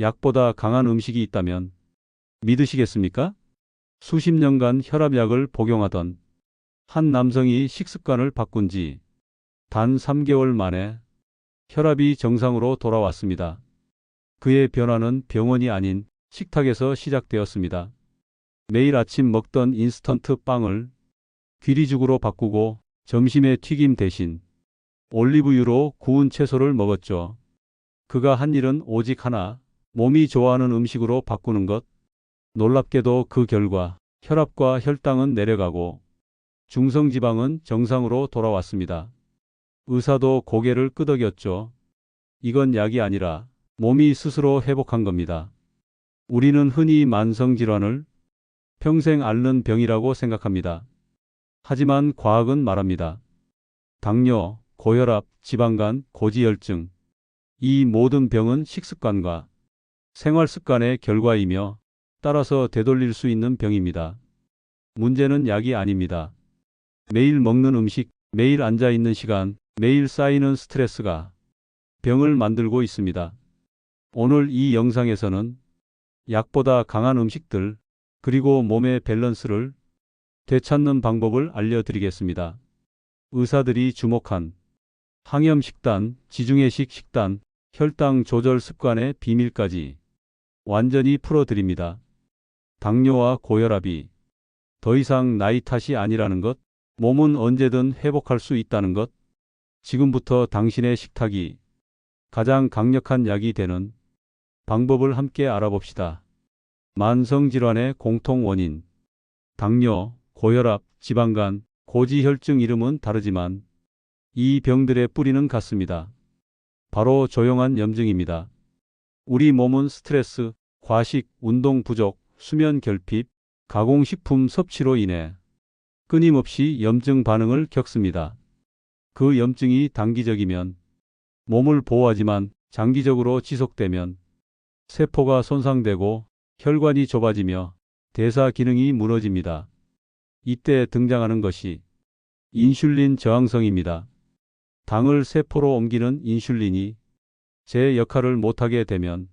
약보다 강한 음식이 있다면 믿으시겠습니까? 수십 년간 혈압약을 복용하던 한 남성이 식습관을 바꾼 지 단 3개월 만에 혈압이 정상으로 돌아왔습니다. 그의 변화는 병원이 아닌 식탁에서 시작되었습니다. 매일 아침 먹던 인스턴트 빵을 귀리죽으로 바꾸고 점심에 튀김 대신 올리브유로 구운 채소를 먹었죠. 그가 한 일은 오직 하나, 몸이 좋아하는 음식으로 바꾸는 것. 놀랍게도 그 결과 혈압과 혈당은 내려가고 중성지방은 정상으로 돌아왔습니다. 의사도 고개를 끄덕였죠. 이건 약이 아니라 몸이 스스로 회복한 겁니다. 우리는 흔히 만성질환을 평생 앓는 병이라고 생각합니다. 하지만 과학은 말합니다. 당뇨, 고혈압, 지방간, 고지혈증. 이 모든 병은 식습관과 생활 습관의 결과이며 따라서 되돌릴 수 있는 병입니다. 문제는 약이 아닙니다. 매일 먹는 음식, 매일 앉아 있는 시간, 매일 쌓이는 스트레스가 병을 만들고 있습니다. 오늘 이 영상에서는 약보다 강한 음식들, 그리고 몸의 밸런스를 되찾는 방법을 알려드리겠습니다. 의사들이 주목한 항염 식단, 지중해식 식단, 혈당 조절 습관의 비밀까지 완전히 풀어드립니다. 당뇨와 고혈압이 더 이상 나이 탓이 아니라는 것, 몸은 언제든 회복할 수 있다는 것, 지금부터 당신의 식탁이 가장 강력한 약이 되는 방법을 함께 알아봅시다. 만성질환의 공통 원인, 당뇨, 고혈압, 지방간, 고지혈증 이름은 다르지만 이 병들의 뿌리는 같습니다. 바로 조용한 염증입니다. 우리 몸은 스트레스, 과식, 운동 부족, 수면 결핍, 가공식품 섭취로 인해 끊임없이 염증 반응을 겪습니다. 그 염증이 단기적이면 몸을 보호하지만 장기적으로 지속되면 세포가 손상되고 혈관이 좁아지며 대사 기능이 무너집니다. 이때 등장하는 것이 인슐린 저항성입니다. 당을 세포로 옮기는 인슐린이 제 역할을 못하게 되면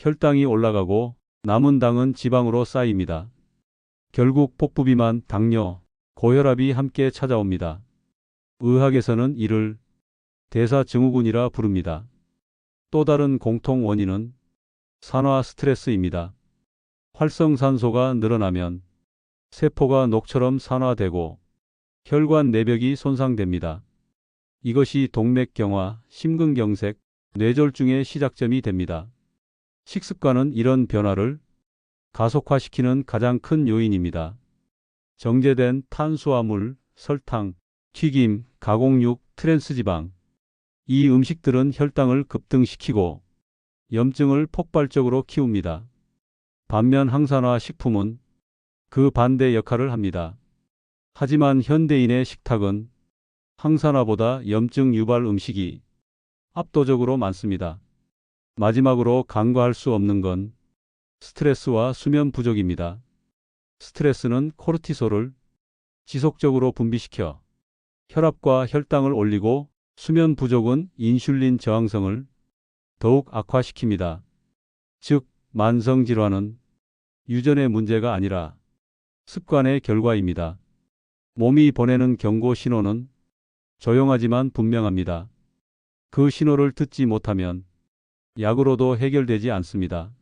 혈당이 올라가고 남은 당은 지방으로 쌓입니다. 결국 복부비만, 당뇨, 고혈압이 함께 찾아옵니다. 의학에서는 이를 대사증후군이라 부릅니다. 또 다른 공통 원인은 산화 스트레스입니다. 활성산소가 늘어나면 세포가 녹처럼 산화되고 혈관 내벽이 손상됩니다. 이것이 동맥경화, 심근경색, 뇌졸중의 시작점이 됩니다. 식습관은 이런 변화를 가속화시키는 가장 큰 요인입니다. 정제된 탄수화물, 설탕, 튀김, 가공육, 트랜스지방. 이 음식들은 혈당을 급등시키고 염증을 폭발적으로 키웁니다. 반면 항산화 식품은 그 반대 역할을 합니다. 하지만 현대인의 식탁은 항산화보다 염증 유발 음식이 압도적으로 많습니다. 마지막으로 간과할 수 없는 건 스트레스와 수면 부족입니다. 스트레스는 코르티솔을 지속적으로 분비시켜 혈압과 혈당을 올리고 수면 부족은 인슐린 저항성을 더욱 악화시킵니다. 즉, 만성 질환은 유전의 문제가 아니라 습관의 결과입니다. 몸이 보내는 경고 신호는 조용하지만 분명합니다. 그 신호를 듣지 못하면 약으로도 해결되지 않습니다.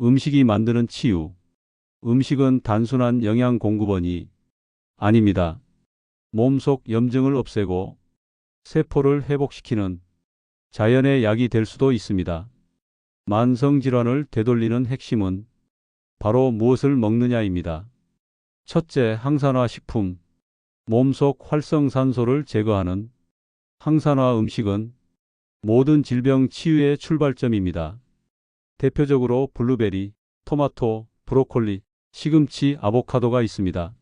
음식이 만드는 치유. 음식은 단순한 영양 공급원이 아닙니다. 몸속 염증을 없애고 세포를 회복시키는 자연의 약이 될 수도 있습니다. 만성 질환을 되돌리는 핵심은 바로 무엇을 먹느냐입니다. 첫째, 항산화 식품. 몸속 활성산소를 제거하는 항산화 음식은 모든 질병 치유의 출발점입니다. 대표적으로 블루베리, 토마토, 브로콜리, 시금치, 아보카도가 있습니다.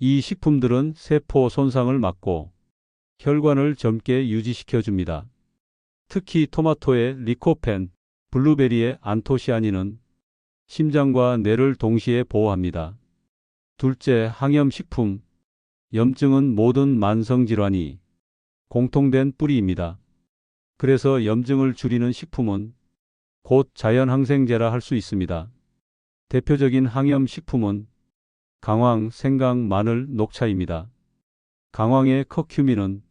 이 식품들은 세포 손상을 막고 혈관을 젊게 유지시켜 줍니다. 특히 토마토의 리코펜, 블루베리의 안토시아닌은 심장과 뇌를 동시에 보호합니다. 둘째, 항염식품. 염증은 모든 만성질환이 공통된 뿌리입니다. 그래서 염증을 줄이는 식품은 곧 자연항생제라 할 수 있습니다. 대표적인 항염 식품은 강황, 생강, 마늘, 녹차입니다. 강황의 커큐민은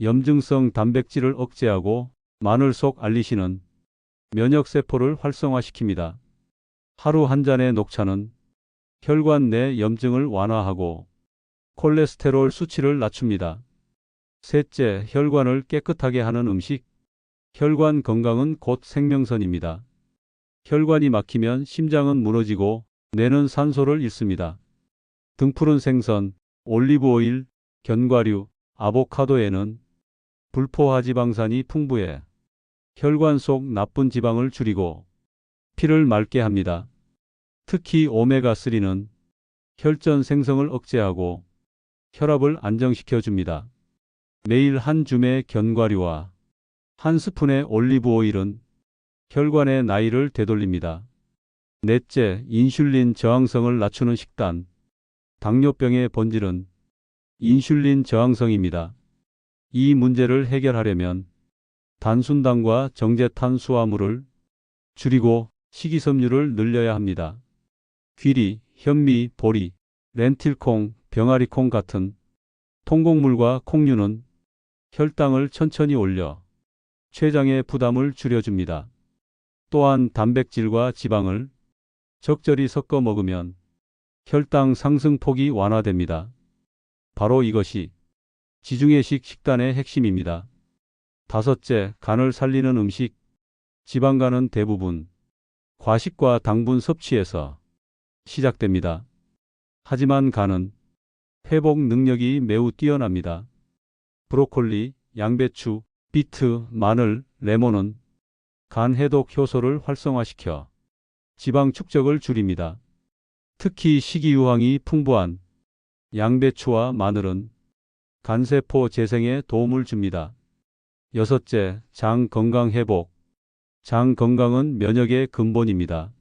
염증성 단백질을 억제하고 마늘 속 알리신은 면역세포를 활성화시킵니다. 하루 한 잔의 녹차는 혈관 내 염증을 완화하고 콜레스테롤 수치를 낮춥니다. 셋째, 혈관을 깨끗하게 하는 음식. 혈관 건강은 곧 생명선입니다. 혈관이 막히면 심장은 무너지고 뇌는 산소를 잃습니다. 등푸른 생선, 올리브 오일, 견과류, 아보카도에는 불포화 지방산이 풍부해 혈관 속 나쁜 지방을 줄이고 피를 맑게 합니다. 특히 오메가3는 혈전 생성을 억제하고 혈압을 안정시켜 줍니다. 매일 한 줌의 견과류와 한 스푼의 올리브 오일은 혈관의 나이를 되돌립니다. 넷째, 인슐린 저항성을 낮추는 식단. 당뇨병의 본질은 인슐린 저항성입니다. 이 문제를 해결하려면 단순당과 정제탄수화물을 줄이고 식이섬유를 늘려야 합니다. 귀리, 현미, 보리, 렌틸콩, 병아리콩 같은 통곡물과 콩류는 혈당을 천천히 올려 췌장의 부담을 줄여줍니다. 또한 단백질과 지방을 적절히 섞어 먹으면 혈당 상승폭이 완화됩니다. 바로 이것이 지중해식 식단의 핵심입니다. 다섯째, 간을 살리는 음식. 지방간은 대부분 과식과 당분 섭취에서 시작됩니다. 하지만 간은 회복 능력이 매우 뛰어납니다. 브로콜리, 양배추, 비트, 마늘, 레몬은 간 해독 효소를 활성화시켜 지방 축적을 줄입니다. 특히 식이유황이 풍부한 양배추와 마늘은 간세포 재생에 도움을 줍니다. 여섯째, 장 건강 회복. 장 건강은 면역의 근본입니다.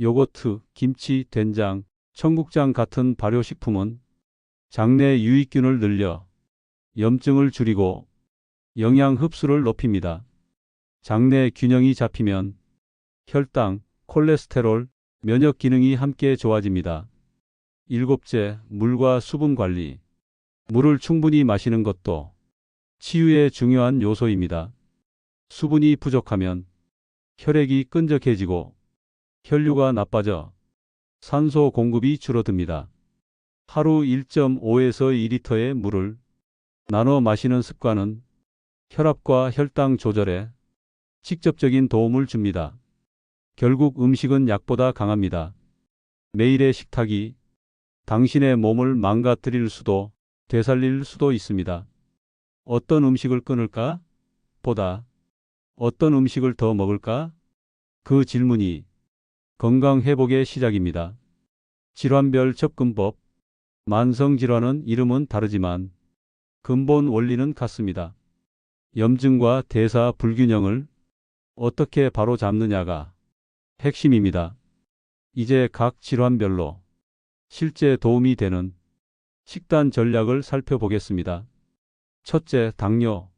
요거트, 김치, 된장, 청국장 같은 발효식품은 장내 유익균을 늘려 염증을 줄이고 영양 흡수를 높입니다. 장내 균형이 잡히면 혈당, 콜레스테롤, 면역 기능이 함께 좋아집니다. 일곱째, 물과 수분 관리. 물을 충분히 마시는 것도 치유의 중요한 요소입니다. 수분이 부족하면 혈액이 끈적해지고 혈류가 나빠져 산소 공급이 줄어듭니다. 하루 1.5에서 2리터의 물을 나눠 마시는 습관은 혈압과 혈당 조절에 직접적인 도움을 줍니다. 결국 음식은 약보다 강합니다. 매일의 식탁이 당신의 몸을 망가뜨릴 수도 되살릴 수도 있습니다. 어떤 음식을 끊을까? 보다 어떤 음식을 더 먹을까? 그 질문이 건강 회복의 시작입니다. 질환별 접근법 만성질환은 이름은 다르지만 근본 원리는 같습니다. 염증과 대사 불균형을 어떻게 바로 잡느냐가 핵심입니다. 이제 각 질환별로 실제 도움이 되는 식단 전략을 살펴보겠습니다. 첫째, 당뇨.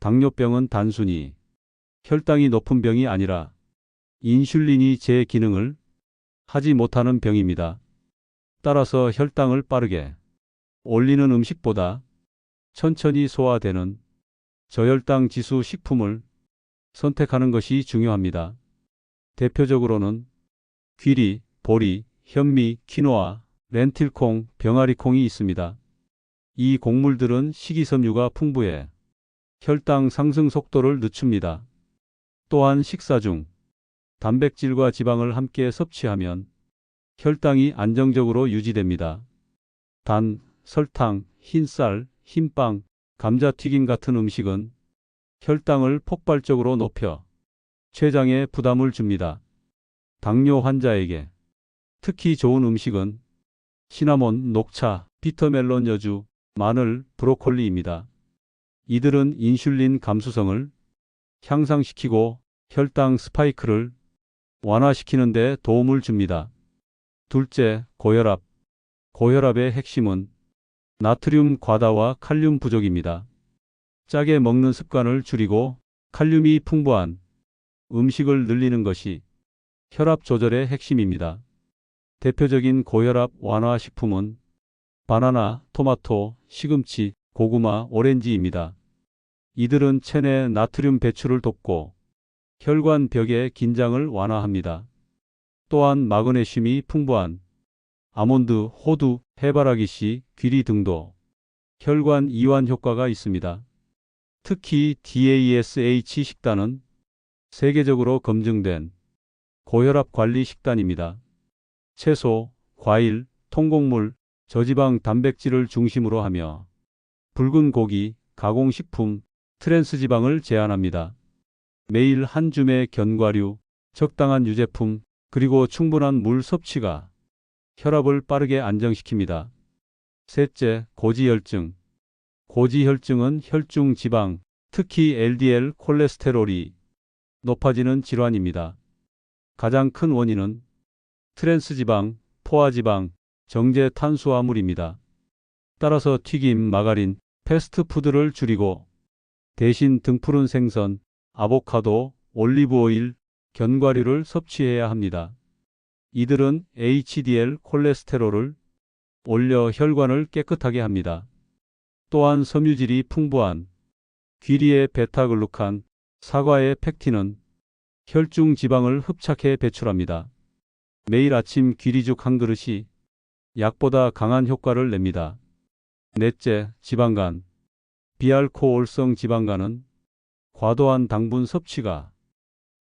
당뇨병은 단순히 혈당이 높은 병이 아니라 인슐린이 제 기능을 하지 못하는 병입니다. 따라서 혈당을 빠르게 올리는 음식보다 천천히 소화되는 저혈당 지수 식품을 선택하는 것이 중요합니다. 대표적으로는 귀리, 보리, 현미, 키노아, 렌틸콩, 병아리콩이 있습니다. 이 곡물들은 식이섬유가 풍부해 혈당 상승 속도를 늦춥니다. 또한 식사 중 단백질과 지방을 함께 섭취하면 혈당이 안정적으로 유지됩니다. 단, 설탕, 흰쌀, 흰빵, 감자튀김 같은 음식은 혈당을 폭발적으로 높여 췌장에 부담을 줍니다. 당뇨 환자에게 특히 좋은 음식은 시나몬, 녹차, 비터멜론 여주, 마늘, 브로콜리입니다. 이들은 인슐린 감수성을 향상시키고 혈당 스파이크를 완화시키는 데 도움을 줍니다. 둘째, 고혈압. 고혈압의 핵심은 나트륨 과다와 칼륨 부족입니다. 짜게 먹는 습관을 줄이고 칼륨이 풍부한 음식을 늘리는 것이 혈압 조절의 핵심입니다. 대표적인 고혈압 완화 식품은 바나나, 토마토, 시금치, 고구마, 오렌지입니다. 이들은 체내 나트륨 배출을 돕고 혈관 벽의 긴장을 완화합니다. 또한 마그네슘이 풍부한 아몬드, 호두, 해바라기 씨, 귀리 등도 혈관 이완 효과가 있습니다. 특히 DASH 식단은 세계적으로 검증된 고혈압 관리 식단입니다. 채소, 과일, 통곡물, 저지방 단백질을 중심으로 하며 붉은 고기, 가공식품, 트랜스지방을 제한합니다. 매일 한 줌의 견과류, 적당한 유제품, 그리고 충분한 물 섭취가 혈압을 빠르게 안정시킵니다. 셋째, 고지혈증. 고지혈증은 혈중 지방, 특히 LDL 콜레스테롤이 높아지는 질환입니다. 가장 큰 원인은 트랜스지방, 포화지방, 정제 탄수화물입니다. 따라서 튀김, 마가린, 패스트푸드를 줄이고 대신 등푸른 생선, 아보카도, 올리브오일, 견과류를 섭취해야 합니다. 이들은 HDL 콜레스테롤을 올려 혈관을 깨끗하게 합니다. 또한 섬유질이 풍부한 귀리의 베타글루칸, 사과의 팩틴은 혈중 지방을 흡착해 배출합니다. 매일 아침 귀리죽 한 그릇이 약보다 강한 효과를 냅니다. 넷째, 지방간. 비알코올성 지방간은 과도한 당분 섭취가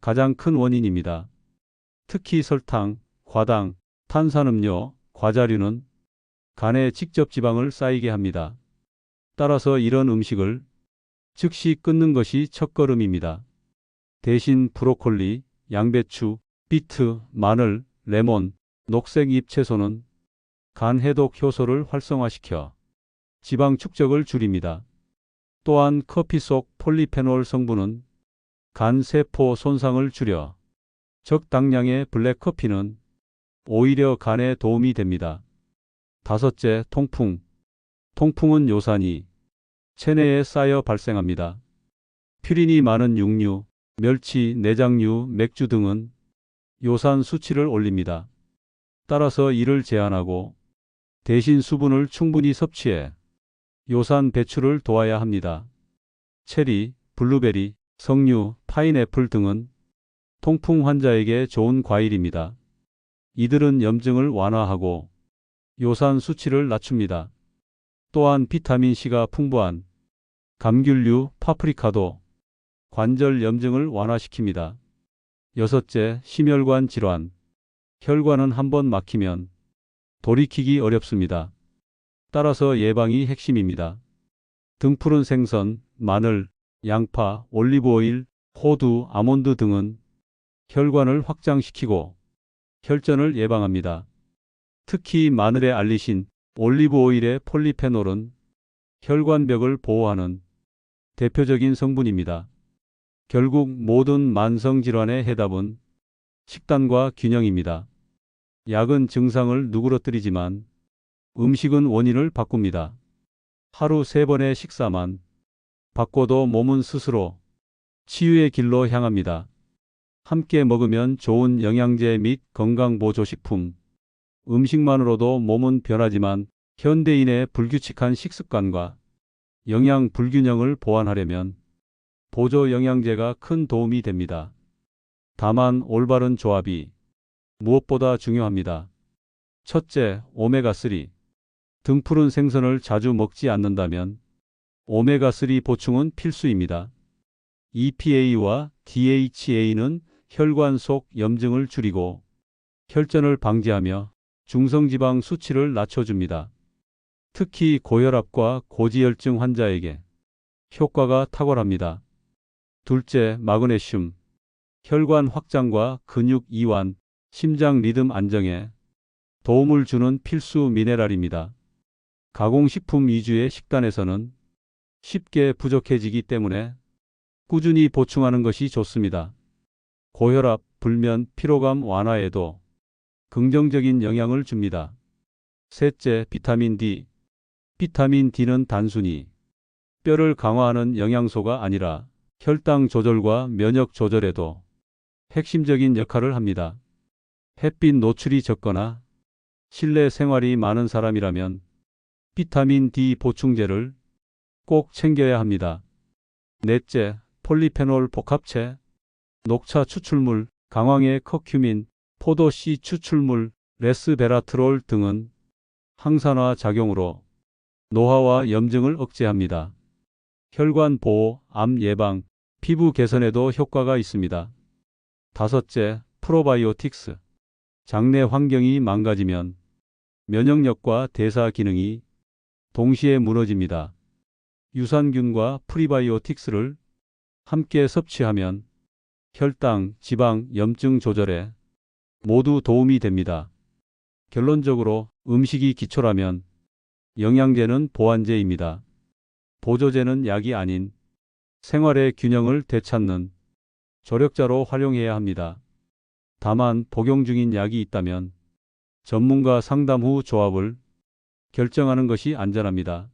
가장 큰 원인입니다. 특히 설탕, 과당, 탄산음료, 과자류는 간에 직접 지방을 쌓이게 합니다. 따라서 이런 음식을 즉시 끊는 것이 첫걸음입니다. 대신 브로콜리, 양배추, 비트, 마늘, 레몬, 녹색 잎 채소는 간 해독 효소를 활성화시켜 지방 축적을 줄입니다. 또한 커피 속 폴리페놀 성분은 간 세포 손상을 줄여 적당량의 블랙커피는 오히려 간에 도움이 됩니다. 다섯째, 통풍. 통풍은 요산이 체내에 쌓여 발생합니다. 퓨린이 많은 육류, 멸치, 내장류, 맥주 등은 요산 수치를 올립니다. 따라서 이를 제한하고 대신 수분을 충분히 섭취해 요산 배출을 도와야 합니다. 체리, 블루베리, 석류, 파인애플 등은 통풍 환자에게 좋은 과일입니다. 이들은 염증을 완화하고 요산 수치를 낮춥니다. 또한 비타민C가 풍부한 감귤류, 파프리카도 관절 염증을 완화시킵니다. 여섯째, 심혈관 질환. 혈관은 한번 막히면 돌이키기 어렵습니다. 따라서 예방이 핵심입니다. 등푸른 생선, 마늘, 양파, 올리브오일, 호두, 아몬드 등은 혈관을 확장시키고 혈전을 예방합니다. 특히 마늘의 알리신, 올리브오일의 폴리페놀은 혈관벽을 보호하는 대표적인 성분입니다. 결국 모든 만성질환의 해답은 식단과 균형입니다. 약은 증상을 누그러뜨리지만 음식은 원인을 바꿉니다. 하루 세 번의 식사만 바꿔도 몸은 스스로 치유의 길로 향합니다. 함께 먹으면 좋은 영양제 및 건강보조식품. 음식만으로도 몸은 변하지만 현대인의 불규칙한 식습관과 영양 불균형을 보완하려면 보조 영양제가 큰 도움이 됩니다. 다만 올바른 조합이 무엇보다 중요합니다. 첫째, 오메가3. 등푸른 생선을 자주 먹지 않는다면 오메가3 보충은 필수입니다. EPA와 DHA는 혈관 속 염증을 줄이고 혈전을 방지하며 중성지방 수치를 낮춰줍니다. 특히 고혈압과 고지혈증 환자에게 효과가 탁월합니다. 둘째, 마그네슘. 혈관 확장과 근육 이완, 심장 리듬 안정에 도움을 주는 필수 미네랄입니다. 가공식품 위주의 식단에서는 쉽게 부족해지기 때문에 꾸준히 보충하는 것이 좋습니다. 고혈압, 불면, 피로감 완화에도 긍정적인 영향을 줍니다. 셋째, 비타민 D. 비타민 D는 단순히 뼈를 강화하는 영양소가 아니라 혈당 조절과 면역 조절에도 핵심적인 역할을 합니다. 햇빛 노출이 적거나 실내 생활이 많은 사람이라면 비타민 D 보충제를 꼭 챙겨야 합니다. 넷째, 폴리페놀 복합체, 녹차 추출물, 강황의 커큐민, 포도씨 추출물, 레스베라트롤 등은 항산화 작용으로 노화와 염증을 억제합니다. 혈관 보호, 암 예방, 피부 개선에도 효과가 있습니다. 다섯째, 프로바이오틱스. 장내 환경이 망가지면 면역력과 대사 기능이 동시에 무너집니다. 유산균과 프리바이오틱스를 함께 섭취하면 혈당, 지방, 염증 조절에 모두 도움이 됩니다. 결론적으로 음식이 기초라면 영양제는 보완제입니다. 보조제는 약이 아닌 생활의 균형을 되찾는 조력자로 활용해야 합니다. 다만 복용 중인 약이 있다면 전문가 상담 후 조합을 결정하는 것이 안전합니다.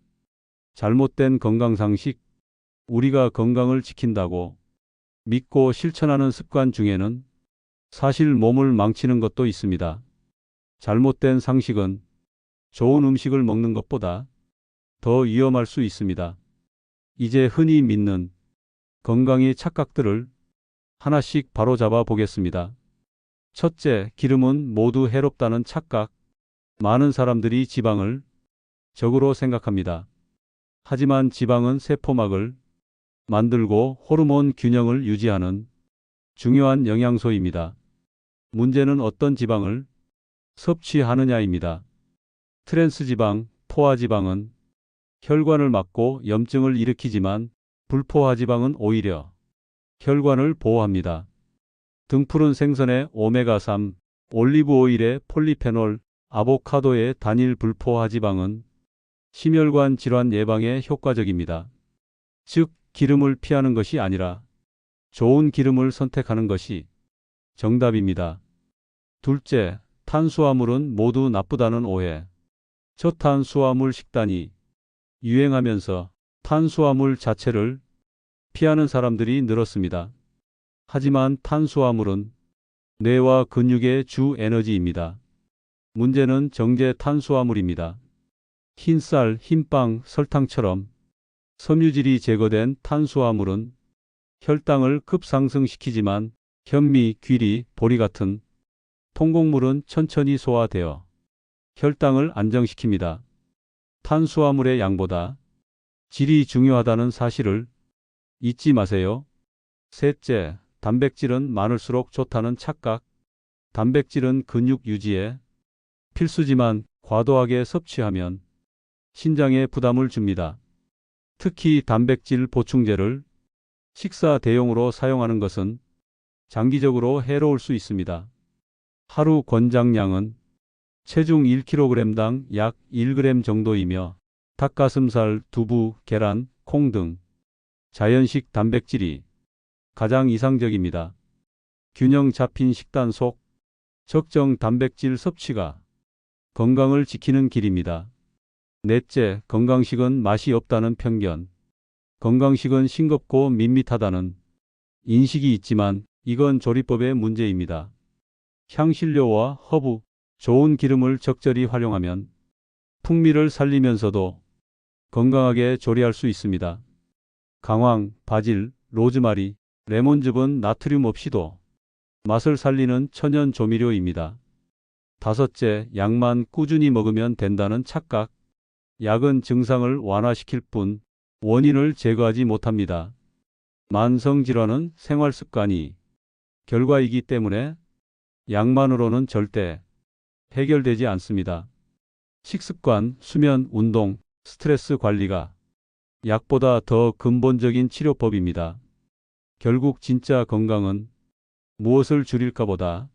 잘못된 건강상식, 우리가 건강을 지킨다고 믿고 실천하는 습관 중에는 사실 몸을 망치는 것도 있습니다. 잘못된 상식은 좋은 음식을 먹는 것보다 더 위험할 수 있습니다. 이제 흔히 믿는 건강의 착각들을 하나씩 바로잡아 보겠습니다. 첫째, 기름은 모두 해롭다는 착각. 많은 사람들이 지방을 적으로 생각합니다. 하지만 지방은 세포막을 만들고 호르몬 균형을 유지하는 중요한 영양소입니다. 문제는 어떤 지방을 섭취하느냐입니다. 트랜스 지방, 포화 지방은 혈관을 막고 염증을 일으키지만 불포화 지방은 오히려 혈관을 보호합니다. 등푸른 생선의 오메가3, 올리브 오일의 폴리페놀, 아보카도의 단일 불포화 지방은 심혈관 질환 예방에 효과적입니다. 즉, 기름을 피하는 것이 아니라 좋은 기름을 선택하는 것이 정답입니다. 둘째, 탄수화물은 모두 나쁘다는 오해. 저탄수화물 식단이 유행하면서 탄수화물 자체를 피하는 사람들이 늘었습니다. 하지만 탄수화물은 뇌와 근육의 주 에너지입니다. 문제는 정제 탄수화물입니다. 흰쌀, 흰빵, 설탕처럼 섬유질이 제거된 탄수화물은 혈당을 급상승시키지만 현미, 귀리, 보리 같은 통곡물은 천천히 소화되어 혈당을 안정시킵니다. 탄수화물의 양보다 질이 중요하다는 사실을 잊지 마세요. 셋째, 단백질은 많을수록 좋다는 착각. 단백질은 근육 유지에 필수지만 과도하게 섭취하면 신장에 부담을 줍니다. 특히 단백질 보충제를 식사 대용으로 사용하는 것은 장기적으로 해로울 수 있습니다. 하루 권장량은 체중 1kg당 약 1g 정도이며 닭가슴살, 두부, 계란, 콩 등 자연식 단백질이 가장 이상적입니다. 균형 잡힌 식단 속 적정 단백질 섭취가 건강을 지키는 길입니다. 넷째, 건강식은 맛이 없다는 편견. 건강식은 싱겁고 밋밋하다는 인식이 있지만 이건 조리법의 문제입니다. 향신료와 허브, 좋은 기름을 적절히 활용하면 풍미를 살리면서도 건강하게 조리할 수 있습니다. 강황, 바질, 로즈마리, 레몬즙은 나트륨 없이도 맛을 살리는 천연 조미료입니다. 다섯째, 약만 꾸준히 먹으면 된다는 착각. 약은 증상을 완화시킬 뿐 원인을 제거하지 못합니다. 만성질환은 생활 습관이 결과이기 때문에 약만으로는 절대 해결되지 않습니다. 식습관, 수면, 운동, 스트레스 관리가 약보다 더 근본적인 치료법입니다. 결국 진짜 건강은 무엇을 줄일까 보다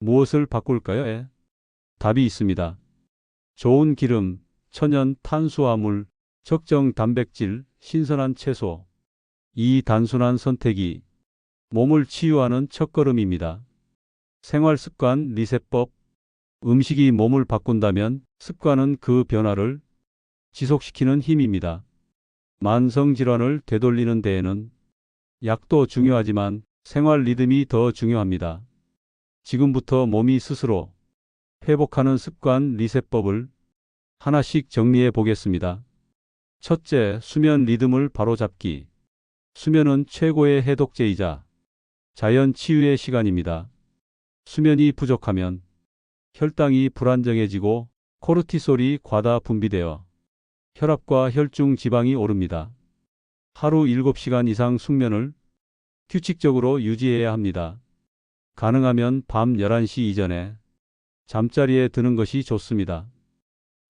무엇을 바꿀까요? 에? 답이 있습니다. 좋은 기름, 천연 탄수화물, 적정 단백질, 신선한 채소. 이 단순한 선택이 몸을 치유하는 첫걸음입니다. 생활 습관 리셋법. 음식이 몸을 바꾼다면 습관은 그 변화를 지속시키는 힘입니다. 만성 질환을 되돌리는 데에는 약도 중요하지만 생활 리듬이 더 중요합니다. 지금부터 몸이 스스로 회복하는 습관 리셋법을 하나씩 정리해 보겠습니다. 첫째, 수면 리듬을 바로잡기. 수면은 최고의 해독제이자 자연 치유의 시간입니다. 수면이 부족하면 혈당이 불안정해지고 코르티솔이 과다 분비되어 혈압과 혈중 지방이 오릅니다. 하루 7시간 이상 숙면을 규칙적으로 유지해야 합니다. 가능하면 밤 11시 이전에 잠자리에 드는 것이 좋습니다.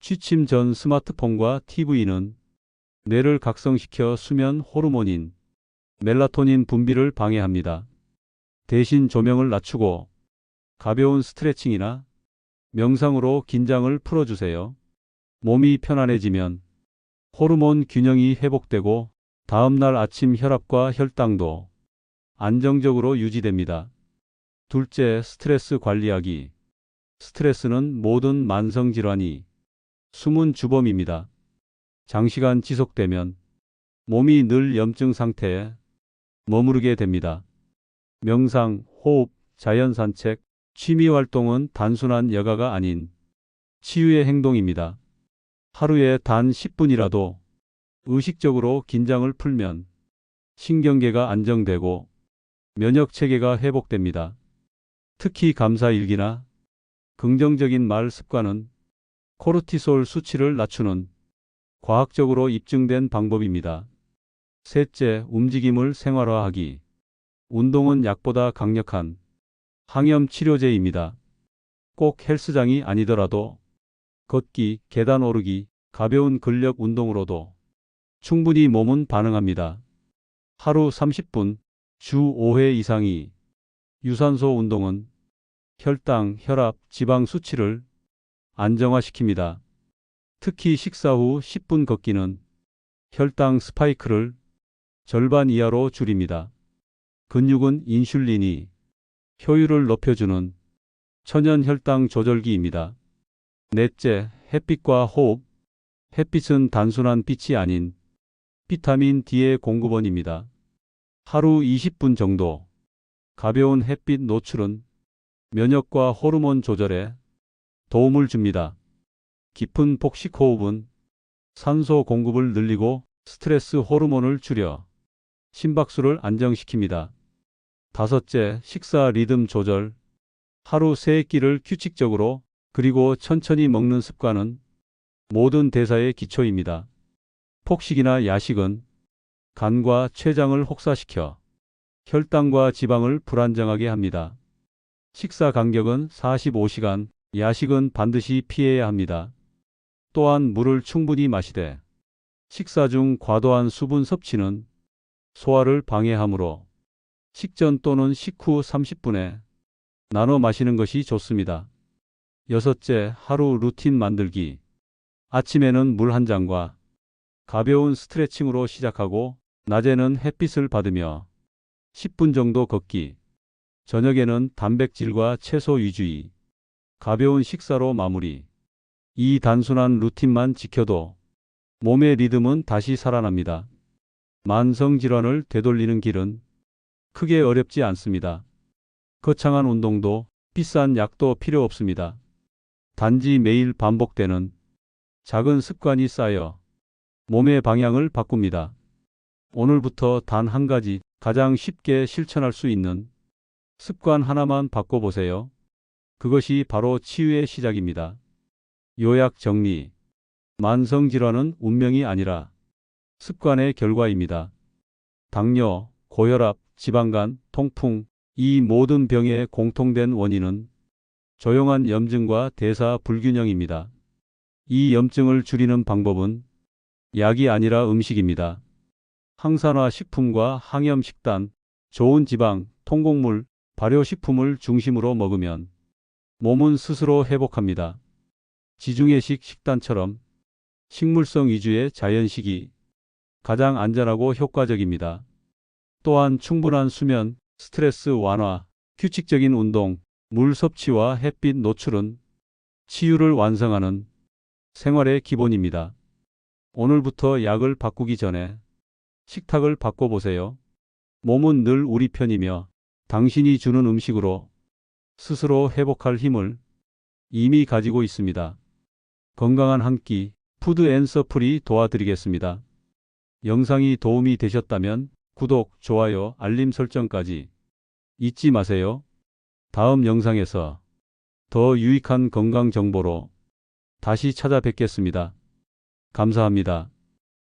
취침 전 스마트폰과 TV는 뇌를 각성시켜 수면 호르몬인 멜라토닌 분비를 방해합니다. 대신 조명을 낮추고 가벼운 스트레칭이나 명상으로 긴장을 풀어주세요. 몸이 편안해지면 호르몬 균형이 회복되고 다음날 아침 혈압과 혈당도 안정적으로 유지됩니다. 둘째, 스트레스 관리하기. 스트레스는 모든 만성질환이 숨은 주범입니다. 장시간 지속되면 몸이 늘 염증 상태에 머무르게 됩니다. 명상, 호흡, 자연 산책, 취미 활동은 단순한 여가가 아닌 치유의 행동입니다. 하루에 단 10분이라도 의식적으로 긴장을 풀면 신경계가 안정되고 면역 체계가 회복됩니다. 특히 감사일기나 긍정적인 말 습관은 코르티솔 수치를 낮추는 과학적으로 입증된 방법입니다. 셋째, 움직임을 생활화하기. 운동은 약보다 강력한 항염 치료제입니다. 꼭 헬스장이 아니더라도 걷기, 계단 오르기, 가벼운 근력 운동으로도 충분히 몸은 반응합니다. 하루 30분, 주 5회 이상이 유산소 운동은 혈당, 혈압, 지방 수치를 안정화시킵니다. 특히 식사 후 10분 걷기는 혈당 스파이크를 절반 이하로 줄입니다. 근육은 인슐린이 효율을 높여주는 천연 혈당 조절기입니다. 넷째, 햇빛과 호흡. 햇빛은 단순한 빛이 아닌 비타민 D의 공급원입니다. 하루 20분 정도 가벼운 햇빛 노출은 면역과 호르몬 조절에 도움을 줍니다. 깊은 폭식 호흡은 산소 공급을 늘리고 스트레스 호르몬을 줄여 심박수를 안정시킵니다. 다섯째, 식사 리듬 조절. 하루 세 끼를 규칙적으로 그리고 천천히 먹는 습관은 모든 대사의 기초입니다. 폭식이나 야식은 간과 췌장을 혹사시켜 혈당과 지방을 불안정하게 합니다. 식사 간격은 45시간, 야식은 반드시 피해야 합니다. 또한 물을 충분히 마시되 식사 중 과도한 수분 섭취는 소화를 방해하므로 식전 또는 식후 30분에 나눠 마시는 것이 좋습니다. 여섯째, 하루 루틴 만들기. 아침에는 물 한 잔과 가벼운 스트레칭으로 시작하고 낮에는 햇빛을 받으며 10분 정도 걷기. 저녁에는 단백질과 채소 위주의 가벼운 식사로 마무리. 이 단순한 루틴만 지켜도 몸의 리듬은 다시 살아납니다. 만성 질환을 되돌리는 길은 크게 어렵지 않습니다. 거창한 운동도 비싼 약도 필요 없습니다. 단지 매일 반복되는 작은 습관이 쌓여 몸의 방향을 바꿉니다. 오늘부터 단 한 가지 가장 쉽게 실천할 수 있는 습관 하나만 바꿔보세요. 그것이 바로 치유의 시작입니다. 요약 정리. 만성 질환은 운명이 아니라 습관의 결과입니다. 당뇨, 고혈압, 지방간, 통풍, 이 모든 병의 공통된 원인은 조용한 염증과 대사 불균형입니다. 이 염증을 줄이는 방법은 약이 아니라 음식입니다. 항산화 식품과 항염 식단, 좋은 지방, 통곡물, 발효 식품을 중심으로 먹으면 몸은 스스로 회복합니다. 지중해식 식단처럼 식물성 위주의 자연식이 가장 안전하고 효과적입니다. 또한 충분한 수면, 스트레스 완화, 규칙적인 운동, 물 섭취와 햇빛 노출은 치유를 완성하는 생활의 기본입니다. 오늘부터 약을 바꾸기 전에 식탁을 바꿔보세요. 몸은 늘 우리 편이며 당신이 주는 음식으로 스스로 회복할 힘을 이미 가지고 있습니다. 건강한 한 끼 푸드 앤 서플이 도와드리겠습니다. 영상이 도움이 되셨다면 구독, 좋아요, 알림 설정까지 잊지 마세요. 다음 영상에서 더 유익한 건강 정보로 다시 찾아뵙겠습니다. 감사합니다.